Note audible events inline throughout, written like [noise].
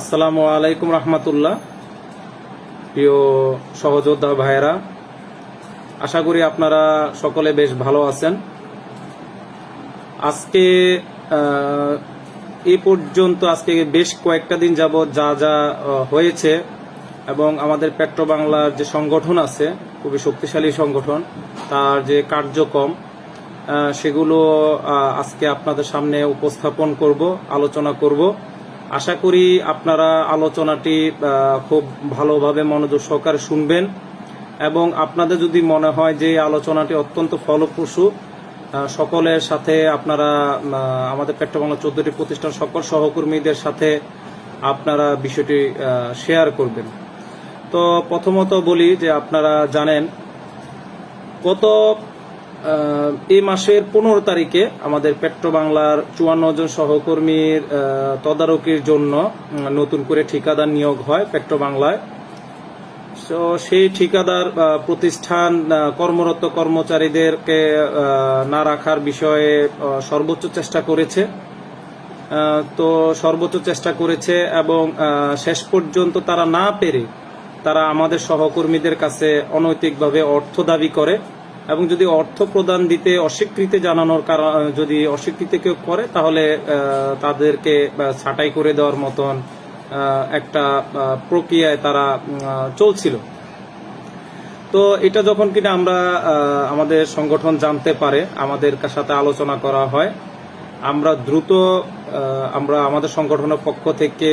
আসসালামু আলাইকুম রহমতুল্লাহ। প্রিয় সহযোদ্ধা ভাইয়েরা, আশা করি আপনারা সকলে বেশ ভালো আছেন। আজকে এই পর্যন্ত আজকে বেশ কয়েকটা দিন যাবৎ যা যা হয়েছে এবং আমাদের পেট্রো বাংলার যে সংগঠন আছে, খুবই শক্তিশালী সংগঠন, তার যে কার্যক্রম সেগুলো আজকে আপনাদের সামনে উপস্থাপন করব, আলোচনা করব। আশা করি আপনারা আলোচনাটি খুব ভালোভাবে মনোযোগ সহকারে শুনবেন এবং আপনাদের যদি মনে হয় যে আলোচনাটি অত্যন্ত ফলপ্রসূ সকলের সাথে আপনারা আমাদের পেট্রোবাংলা চোদ্দটি প্রতিষ্ঠান সকল সহকর্মীদের সাথে আপনারা বিষয়টি শেয়ার করবেন। তো প্রথমত বলি যে আপনারা জানেন, গত এই মাসের পনেরো তারিখে আমাদের পেট্রো বাংলার চুয়ান্ন জন সহকর্মীর তদারকির জন্য নতুন করে ঠিকাদার নিয়োগ হয় পেট্রো বাংলায় তো সেই ঠিকাদার প্রতিষ্ঠান কর্মরত কর্মচারীদেরকে না রাখার বিষয়ে সর্বোচ্চ চেষ্টা করেছে। তো সর্বোচ্চ চেষ্টা করেছে এবং শেষ পর্যন্ত তারা না পেরে তারা আমাদের সহকর্মীদের কাছে অনৈতিকভাবে অর্থ দাবি করে। এবং যদি অর্থ প্রদান দিতে অস্বীকৃতি জানানোর কারণ যদি অস্বীকৃতি কেউ করে, তাহলে তাদেরকে ছাঁটাই করে দেওয়ার মতন একটা প্রক্রিয়ায় তারা চলছিল। তো এটা যখন কিনা আমরা আমাদের সংগঠন জানতে পারে, আমাদের সাথে আলোচনা করা হয়, আমরা দ্রুত আমরা আমাদের সংগঠনের পক্ষ থেকে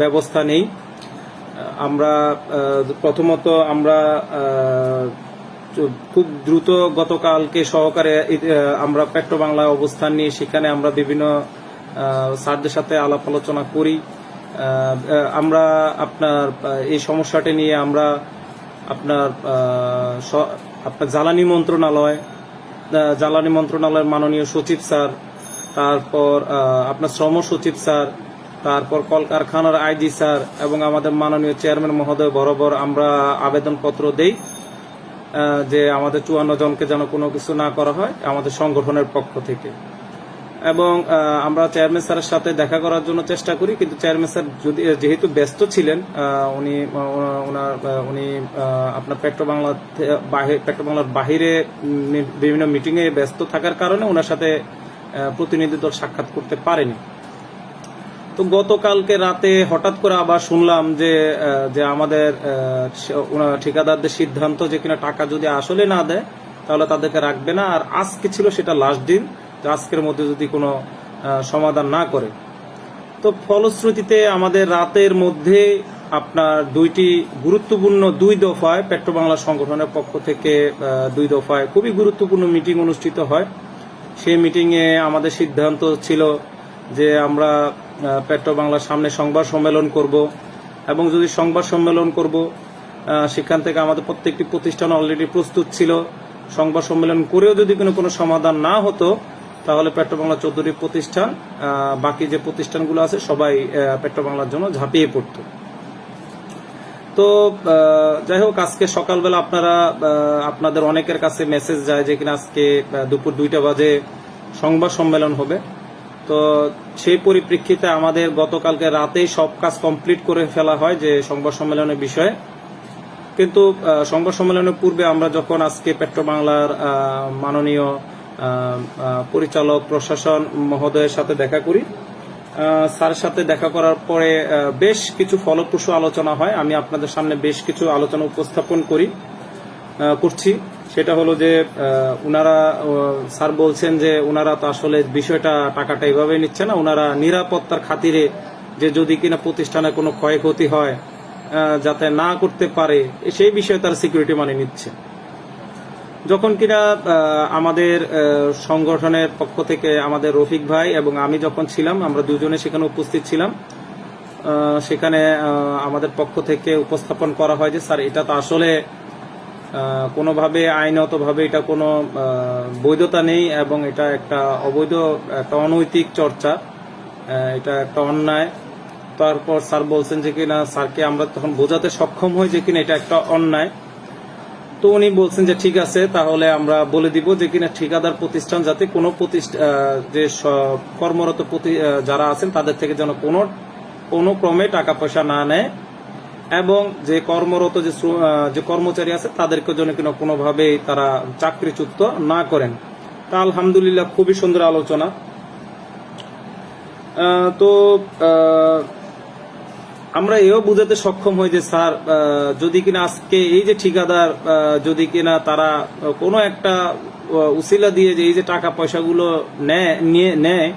ব্যবস্থা নেই। আমরা প্রথমত আমরা খুব দ্রুত গতকালকে সহকারে আমরা পেট্রো বাংলায় অবস্থান নিয়ে সেখানে আমরা বিভিন্ন স্যারদের সাথে আলাপ আলোচনা করি। আমরা আপনার এই সমস্যাটি নিয়ে আমরা আপনার আপনার জ্বালানি মন্ত্রণালয় জ্বালানি মন্ত্রণালয়ের মাননীয় সচিব স্যার, তারপর আপনার শ্রম সচিব স্যার, তারপর কলকারখানার আইজি স্যার এবং আমাদের মাননীয় চেয়ারম্যান মহোদয় বরাবর আমরা আবেদনপত্র দেই। যে আমাদের চুয়ান্ন জনকে যেন কোনো কিছু না করা হয় আমাদের সংগঠনের পক্ষ থেকে। এবং আমরা চেয়ারম্যান স্যারের সাথে দেখা করার জন্য চেষ্টা করি, কিন্তু চেয়ারম্যান স্যার যদি যেহেতু ব্যস্ত ছিলেন উনি ওনার উনি আপনার পেট্রো বাংলা পেট্রো বাংলার বাহিরে বিভিন্ন মিটিংয়ে ব্যস্ত থাকার কারণে ওনার সাথে প্রতিনিধি দল সাক্ষাৎ করতে পারেনি। তো গতকালকে রাতে হঠাৎ করে আবার শুনলাম যে যে আমাদের ঠিকাদারদের সিদ্ধান্ত যে কিনা টাকা যদি আসলে না দেয়, তাহলে তাদেরকে রাখবে না। আর আজকে ছিল সেটা লাস্ট দিন আজকের মধ্যে যদি কোনো সমাধান না করে। তো ফলশ্রুতিতে আমাদের রাতের মধ্যে আপনার দুইটি গুরুত্বপূর্ণ দুই দফায় পেট্রো বাংলা সংগঠনের পক্ষ থেকে দুই দফায় খুবই গুরুত্বপূর্ণ মিটিং অনুষ্ঠিত হয়। সেই মিটিংয়ে আমাদের সিদ্ধান্ত ছিল যে আমরা পেট্রো বাংলার সামনে সংবাদ সম্মেলন করব। এবং যদি সংবাদ সম্মেলন করব সেখান থেকে আমাদের প্রত্যেকটি প্রতিষ্ঠান অলরেডি প্রস্তুত ছিল। সংবাদ সম্মেলন করেও যদি কোনো কোনো সমাধান না হতো, তাহলে পেট্রো বাংলা চৌধুরী প্রতিষ্ঠান বাকি যে প্রতিষ্ঠানগুলো আছে, সবাই পেট্রো বাংলার জন্য ঝাঁপিয়ে পড়তো। তো যাই হোক, আজকে সকালবেলা আপনারা আপনাদের অনেকের কাছে মেসেজ যায় যে কিনা আজকে দুপুর দুইটা বাজে সংবাদ সম্মেলন হবে। তো সেই পরিপ্রেক্ষিতে আমাদের গতকালকে রাতেই সব কাজ কমপ্লিট করে ফেলা হয় যে সংবাদ সম্মেলনের বিষয়ে। কিন্তু সংবাদ সম্মেলনের পূর্বে আমরা যখন আজকে পেট্রো বাংলার মাননীয় পরিচালক, প্রশাসন মহোদয়ের সাথে দেখা করি স্যারের সাথে দেখা করার পরে বেশ কিছু ফলপ্রসূ আলোচনা হয়। আমি আপনাদের সামনে বেশ কিছু আলোচনা উপস্থাপন করি করছি। সেটা হলো যে উনারা স্যার বলছেন যে উনারা তো আসলে বিষয়টা টাকাটা এভাবে নিচ্ছে না। উনারা নিরাপত্তার খাতিরে যে যদি কিনা প্রতিষ্ঠানে কোনো ক্ষয়ক্ষতি হয় যাতে না করতে পারে সেই বিষয়ে তারা সিকিউরিটি মানি নিচ্ছে। যখন কিনা আমাদের সংগঠনের পক্ষ থেকে আমাদের রফিক ভাই এবং আমি যখন ছিলাম, আমরা দুজনে সেখানে উপস্থিত ছিলাম সেখানে আমাদের পক্ষ থেকে উপস্থাপন করা হয় যে, স্যার, এটা তো আসলে কোনোভাবে আইনতভাবে এটা কোনো বৈধতা নেই এবং এটা একটা অবৈধ, একটা অনৈতিক চর্চা এটা একটা অন্যায়। তারপর স্যার বলছেন যে কিনা স্যারকে আমরা তখন বোঝাতে সক্ষম হই যে কিনা এটা একটা অন্যায়। তো উনি বলছেন যে ঠিক আছে, তাহলে আমরা বলে দিব যে কিনা ঠিকাদার প্রতিষ্ঠান যাতে কোনো যে কর্মরত যারা আছেন তাদের থেকে যেন কোনো কোনো ক্রমে টাকা পয়সা না নেয়। এবং যে কর্মরত যে যে কর্মচারী আছে তাদেরকে যেন কিনা কোনোভাবেই তারা চাকরিচ্যুত না করেন। তা আলহামদুলিল্লাহ খুবই সুন্দর আলোচনা। তো আমরা এও বুঝাতে সক্ষম হই যে, স্যার যদি কিনা আজকে এই যে ঠিকাদার যদি কিনা তারা কোনো একটা উসিলা দিয়ে যে এই যে টাকা পয়সাগুলো নেয় নিয়ে, নেয়,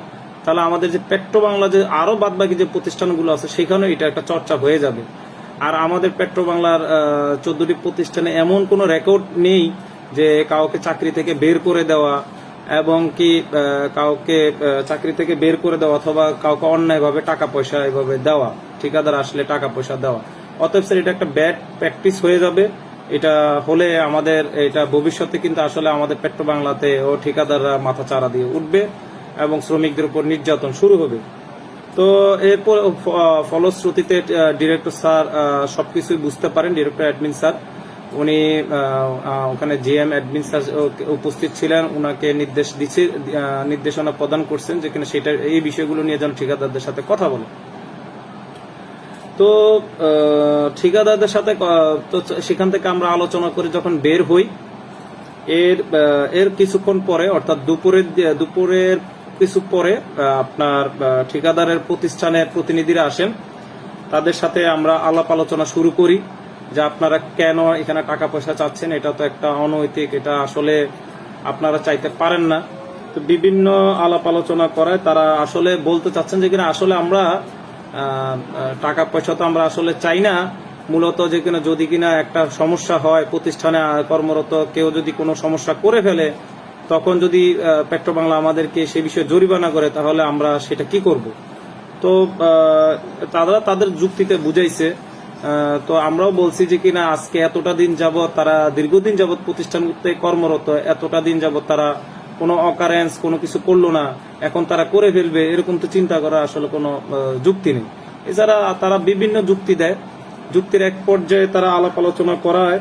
তাহলে আমাদের যে পেট্রো বাংলা যে আরও বাদবাকি যে প্রতিষ্ঠানগুলো আছে, সেখানেও এটা একটা চর্চা হয়ে যাবে। আর আমাদের পেট্রো বাংলার চোদ্দটি প্রতিষ্ঠানে এমন কোনো রেকর্ড নেই যে কাউকে চাকরি থেকে বের করে দেওয়া এবং কি কাউকে চাকরি থেকে বের করে দেওয়া অথবা কাউকে অন্যায়ভাবে টাকা পয়সা এভাবে দেওয়া, ঠিকাদার আসলে টাকা পয়সা দেওয়া। অতএব স্যার এটা একটা ব্যাড প্র্যাকটিস হয়ে যাবে। এটা হলে আমাদের, এটা ভবিষ্যতে কিন্তু আসলে আমাদের পেট্রো বাংলাতে ও ঠিকাদাররা মাথা চারা দিয়ে উঠবে এবং শ্রমিকদের উপর নির্যাতন শুরু হবে। তো এরপর ফলশ্রুতিতে ডিরেক্টর স্যার সবকিছুই বুঝতে পারেন ডিরেক্টর অ্যাডমিন স্যার। উনি ওখানে জিএম অ্যাডমিন স্যার উপস্থিত ছিলেন, উনাকে নির্দেশ দিচ্ছে নির্দেশনা প্রদান করছেন যেখানে সেটা এই বিষয়গুলো নিয়ে যেন ঠিকাদারদের সাথে কথা বলে। তো ঠিকাদারদের সাথে তো সেখান থেকে আমরা আলোচনা করে যখন বের হই, এর এর কিছুক্ষণ পরে, অর্থাৎ দুপুরের দুপুরের কিছু পরে আপনার ঠিকাদারের প্রতিষ্ঠানের প্রতিনিধিরা আসেন। তাদের সাথে আমরা আলাপ আলোচনা শুরু করি যে আপনারা কেন এখানে টাকা পয়সা চাচ্ছেন, এটা তো একটা অনৈতিক, এটা আসলে আপনারা চাইতে পারেন না। তো বিভিন্ন আলাপ আলোচনা করায় তারা আসলে বলতে চাচ্ছেন যে কিনা আসলে আমরা টাকা পয়সা তো আমরা আসলে চাই না। মূলত যে কিনা যদি কিনা একটা সমস্যা হয় প্রতিষ্ঠানে কর্মরত কেউ যদি কোনো সমস্যা করে ফেলে তখন যদি পেট্রো বাংলা আমাদেরকে সে বিষয়ে জরিমানা করে, তাহলে আমরা সেটা কি করব? তো তারা তাদের যুক্তিতে বুঝাইছে। তো আমরাও বলছি যে কিনা আজকে এতটা দিন যাবত তারা দীর্ঘদিন যাবত প্রতিষ্ঠানগুলোতে কর্মরত, এতটা দিন যাবত তারা কোনো অকারেন্স কোনো কিছু করল না, এখন তারা করে ফেলবে, এরকম তো চিন্তা করা আসলে কোনো যুক্তি নেই। এছাড়া তারা বিভিন্ন যুক্তি দেয়। যুক্তির এক পর্যায়ে তারা আলাপ আলোচনা করায়।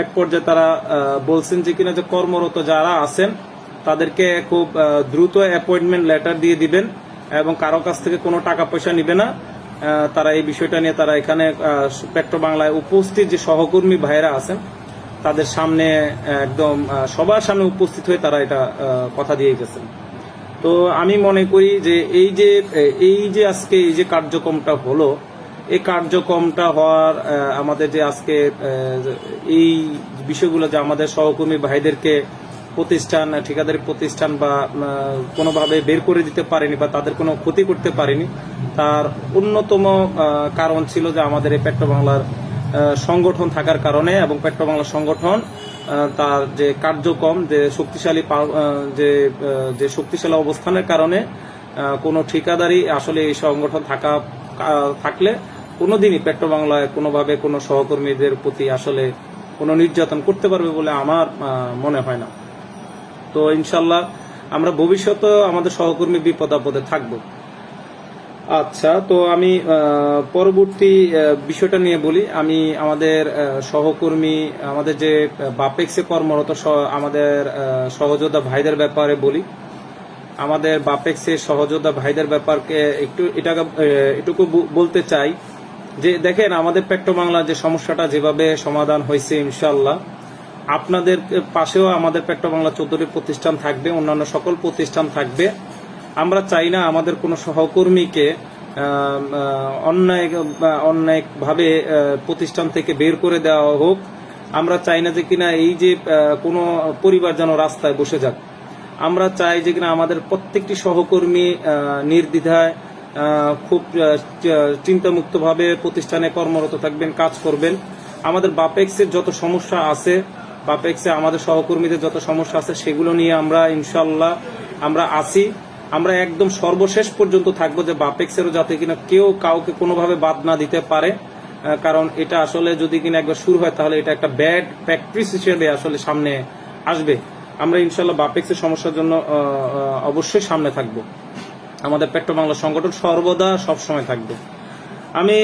এক পর্যায়ে তারা বলছেন যে কিনা যে কর্মরত যারা আছেন, তাদেরকে খুব দ্রুত অ্যাপয়েন্টমেন্ট লেটার দিয়ে দিবেন এবং কারও কাছ থেকে কোনো টাকা পয়সা নিবে না। তারা এই বিষয়টা নিয়ে তারা এখানে পেট্রো বাংলায় উপস্থিত যে সহকর্মী ভাইরা আছেন, তাদের সামনে একদম সবার সামনে উপস্থিত হয়ে তারা এটা কথা দিয়ে গেছেন। তো আমি মনে করি যে এই যে এই যে আজকে এই যে কার্যক্রমটা হলো এই কার্যক্রমটা হওয়ার আমাদের যে আজকে এই বিষয়গুলো যে আমাদের সহকর্মী ভাইদেরকে প্রতিষ্ঠান, ঠিকাদারি প্রতিষ্ঠান বা কোনোভাবে বের করে দিতে পারেনি বা তাদের কোনো ক্ষতি করতে পারেনি, তার অন্যতম কারণ ছিল যে আমাদের এই পেট্রো বাংলার সংগঠন থাকার কারণে এবং পেট্রো বাংলা সংগঠন তার যে কার্যক্রম, যে শক্তিশালী যে যে শক্তিশালী অবস্থানের কারণে কোনো ঠিকাদারি আসলে এই সংগঠন থাকা থাকলে কোনোদিনই পেট্রো বাংলায় কোনোভাবে কোনো সহকর্মীদের প্রতি আসলে কোনো নির্যাতন করতে পারবে বলে আমার মনে হয় না। তো ইনশাল্লাহ আমরা ভবিষ্যতে আমাদের সহকর্মী বিপদ আপদে থাকব। আচ্ছা তো আমি পরবর্তী বিষয়টা নিয়ে বলি। আমি আমাদের সহকর্মী, আমাদের যে বাপেক্সে কর্মরত আমাদের সহযোদ্ধা ভাইদের ব্যাপারে বলি। আমাদের বাপেক্সের সহযোদ্ধা ভাইদের ব্যাপারকে একটু এটা এটুকু বলতে চাই যে, দেখেন আমাদের পেট্রো বাংলা যে সমস্যাটা যেভাবে সমাধান হয়েছে ইনশাল্লাহ আপনাদের পাশেও আমাদের পেট্রো বাংলা চৌধুরী প্রতিষ্ঠান থাকবে, অন্যান্য সকল প্রতিষ্ঠান থাকবে। আমরা চাই না আমাদের কোনো সহকর্মীকে অন্যায় অন্যায়ভাবে প্রতিষ্ঠান থেকে বের করে দেওয়া হোক। আমরা চাই না যে কিনা এই যে কোনো পরিবার যেন রাস্তায় বসে যাক। আমরা চাই যে কিনা আমাদের প্রত্যেকটি সহকর্মী নির্দ্বিধায় খুব চিন্তামুক্ত ভাবে প্রতিষ্ঠানে কর্মরত থাকবেন, কাজ করবেন। আমাদের বাপেক্সের যত সমস্যা আছে, বাপেক্সে আমাদের সহকর্মীদের যত সমস্যা আছে, সেগুলো নিয়ে আমরা ইনশাল্লাহ আমরা আসি আমরা একদম সর্বশেষ পর্যন্ত থাকব যে বাপেক্সেরও যাতে কিনা কেউ কাউকে কোনোভাবে বাদ না দিতে পারে কারণ এটা আসলে যদি কিনা একবার শুরু হয়, তাহলে এটা একটা ব্যাড প্র্যাকটিস হিসেবে আসলে সামনে আসবে। আমরা ইনশাল্লাহ বাপেক্সের সমস্যার জন্য অবশ্যই সামনে থাকব। আমাদের পেট্রো বাংলা সংগঠন সর্বদা সবসময় থাকবে। আমি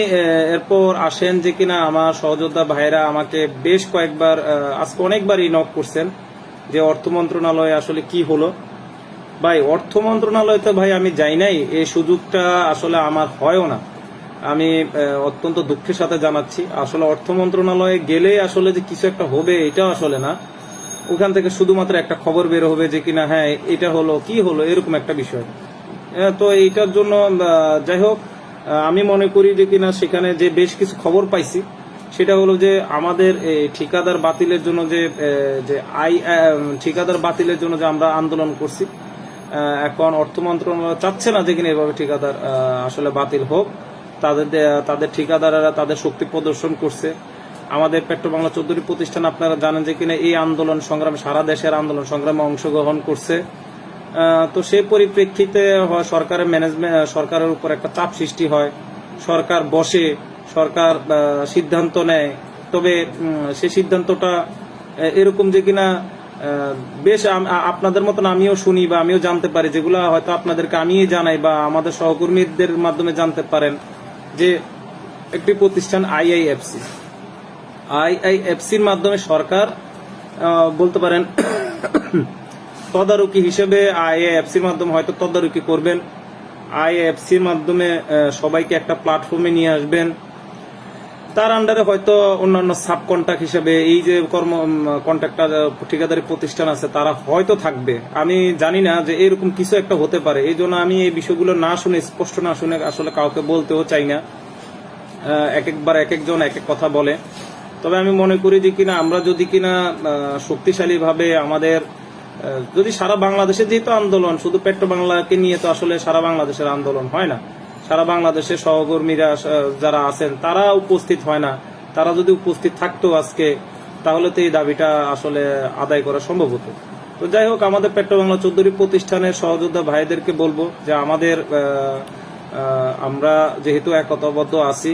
এরপর আসেন যে কিনা আমার সহযোদ্ধা ভাইরা আমাকে বেশ কয়েকবার আজকে অনেকবারই নক করছেন যে অর্থ মন্ত্রণালয়ে আসলে কি হলো। ভাই, অর্থ মন্ত্রণালয় তো ভাই আমি যাই নাই, এই সুযোগটা আসলে আমার হয়ও না। আমি অত্যন্ত দুঃখের সাথে জানাচ্ছি। আসলে অর্থ মন্ত্রণালয়ে গেলে আসলে যে কিছু একটা হবে এটা আসলে না। ওখান থেকে শুধুমাত্র একটা খবর বের হবে যে কিনা হ্যাঁ এটা হলো, কি হলো, এরকম একটা বিষয়। তো এইটার জন্য যাই হোক আমি মনে করি যে কিনা সেখানে যে বেশ কিছু খবর পাইছি, সেটা হলো যে আমাদের ঠিকাদার বাতিলের জন্য যে যে আই ঠিকাদার বাতিলের জন্য যে আমরা আন্দোলন করছি এখন অর্থ মন্ত্রণালয় চাচ্ছে না যে কিনা এভাবে ঠিকাদার আসলে বাতিল হোক। তাদের তাদের ঠিকাদারেরা তাদের শক্তি প্রদর্শন করছে। আমাদের পেট্রো বাংলা চৌধুরী প্রতিষ্ঠান, আপনারা জানেন যে কিনা এই আন্দোলন সংগ্রাম, সারা দেশের আন্দোলন সংগ্রামে অংশগ্রহণ করছে। তো সেই পরিপ্রেক্ষিতে সরকারের ম্যানেজমেন্ট সরকারের উপর একটা চাপ সৃষ্টি হয়। সরকার বসে, সরকার সিদ্ধান্ত নেয়। তবে সেই সিদ্ধান্তটা এরকম যে কিনা বেশ আপনাদের মতন আমিও শুনি বা আমিও জানতে পারি, যেগুলো হয়তো আপনাদেরকে আমি জানাই বা আমাদের সহকর্মীদের মাধ্যমে জানতে পারেন, যে একটি প্রতিষ্ঠান আইআইএফসি। আইআইএফসির মাধ্যমে সরকার বলতে পারেন, তদারকি হিসেবে আইএফসির মাধ্যমে হয়তো তদারকি করবেন। আইএফসির মাধ্যমে সবাইকে একটা প্ল্যাটফর্মে নিয়ে আসবেন। তার আন্ডারে হয়তো অন্যান্য সাব কন্ট্রাক্ট হিসেবে, এই যে কর্ম কন্ট্রাক্টর ঠিকাদারি প্রতিষ্ঠান আছে, তারা হয়তো থাকবে। আমি জানি না যে এরকম কিছু একটা হতে পারে। এই জন্য আমি এই বিষয়গুলো না শুনে, স্পষ্ট না শুনে আসলে কাউকে বলতেও চাই না। এক একবার এক একজন এক এক কথা বলে। তবে আমি মনে করি যে কিনা আমরা যদি কিনা শক্তিশালী ভাবে আমাদের যদি সারা বাংলাদেশে যেহেতু আন্দোলন, শুধু পেট্রো বাংলাকে নিয়ে তো আসলে সারা বাংলাদেশের আন্দোলন হয় না। সারা বাংলাদেশের সহকর্মীরা যারা আছেন, তারা উপস্থিত হয় না। তারা যদি উপস্থিত থাকতো আজকে, তাহলে তো এই দাবিটা আসলে আদায় করা সম্ভব হতো। তো যাই হোক, আমাদের পেট্রো বাংলা চৌধুরী প্রতিষ্ঠানের সহযোদ্ধা ভাইদেরকে বলব যে আমাদের আমরা যেহেতু একতাবদ্ধ আছি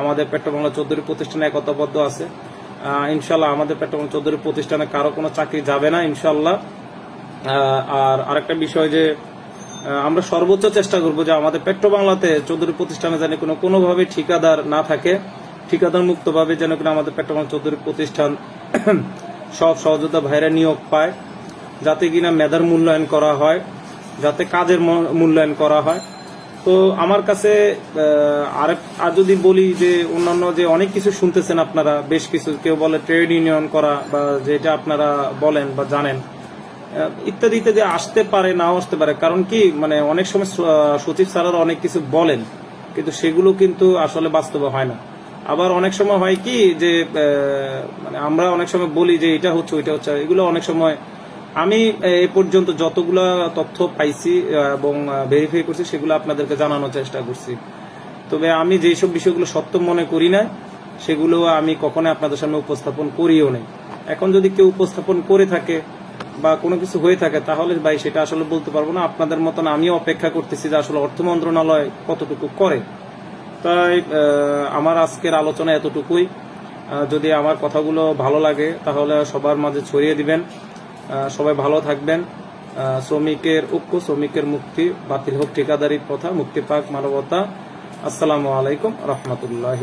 আমাদের পেট্রোবাংলা চৌধুরী প্রতিষ্ঠানে একতাবদ্ধ আছে। ইনশাল্লাহ আমাদের পেট্রোবাংলা চৌধুরী প্রতিষ্ঠানে কারও কোনো চাকরি যাবে না ইনশাল্লাহ আর আরেকটা বিষয় যে আমরা সর্বোচ্চ চেষ্টা করব যে আমাদের পেট্রোবাংলাতে চৌধুরী প্রতিষ্ঠানে যেন কোনো, কোনোভাবে ঠিকাদার না থাকে, ঠিকাদার মুক্তভাবে যেন কিনা আমাদের পেট্রোবাংলা চৌধুরী প্রতিষ্ঠান [clears throat] সব সহযোদ্ধা ভাইরা নিয়োগ পায়, যাতে কিনা মেধার মূল্যায়ন করা হয়, যাতে কাজের মূল্যায়ন করা হয়। তো আমার কাছে আরেক, আর যদি বলি যে অন্যান্য যে অনেক কিছু শুনতেছেন আপনারা, বেশ কিছু, কেউ বলে ট্রেড ইউনিয়ন করা বা যেটা আপনারা বলেন বা জানেন ইত্যাদি ইত্যাদি আসতে পারে, নাও আসতে পারে, কারণ কি মানে অনেক সময় সচিব স্যারেরা অনেক কিছু বলেন, কিন্তু সেগুলো কিন্তু আসলে বাস্তবে হয় না। আবার অনেক সময় হয় কি যে মানে আমরা অনেক সময় বলি যে এটা হচ্ছে, ওইটা হচ্ছে, এগুলো অনেক সময় আমি, এ পর্যন্ত যতগুলা তথ্য পাইছি এবং ভেরিফাই করছি, সেগুলো আপনাদেরকে জানানোর চেষ্টা করছি। তবে আমি যেসব বিষয়গুলো সত্য মনে করি না সেগুলো আমি কখনো আপনাদের সামনে উপস্থাপন করিও নাই। এখন যদি কেউ উপস্থাপন করে থাকে, বা কোনো কিছু হয়ে থাকে, তাহলে ভাই সেটা আসলে বলতে পারব না। আপনাদের মতন আমিও অপেক্ষা করতেছি যে আসলে অর্থ মন্ত্রণালয় কতটুকু করে। তাই আমার আজকের আলোচনা এতটুকুই। যদি আমার কথাগুলো ভালো লাগে, তাহলে সবার মাঝে ছড়িয়ে দিবেন। সবাই ভালো থাকবেন। শ্রমিকের ঐক্য, শ্রমিকের মুক্তি, বাতিল হোক ঠিকাদারি প্রথা মুক্তি পাক মানবতা। আসসালামু আলাইকুম রহমতুল্লাহ